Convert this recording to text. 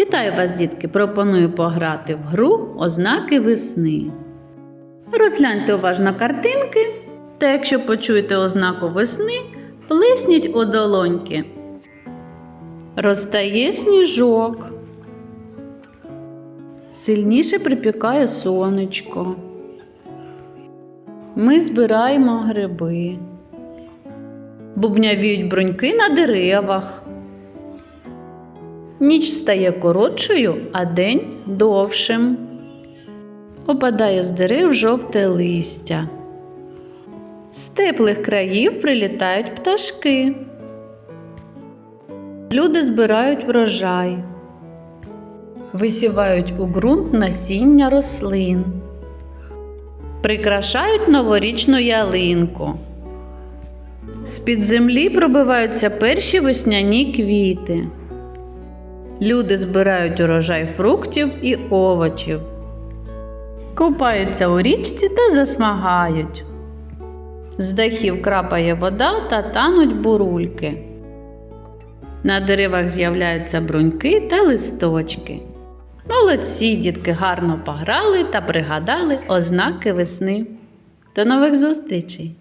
Вітаю вас, дітки! Пропоную пограти в гру Ознаки весни. Розгляньте уважно картинки, та якщо почуєте ознаку весни, плесніть у долоньки. Розтає сніжок. Сильніше припікає сонечко. Ми збираємо гриби. Бубнявіють бруньки на деревах. Ніч стає коротшою, а день довшим. Опадає з дерев жовте листя. З теплих країв прилітають пташки. Люди збирають врожай, висівають у ґрунт насіння рослин, прикрашають новорічну ялинку. З-під землі пробиваються перші весняні квіти. Люди збирають урожай фруктів і овочів, купаються у річці та засмагають. З дахів крапає вода та тануть бурульки. На деревах з'являються бруньки та листочки. Молодці дітки гарно пограли та пригадали ознаки весни. До нових зустрічей!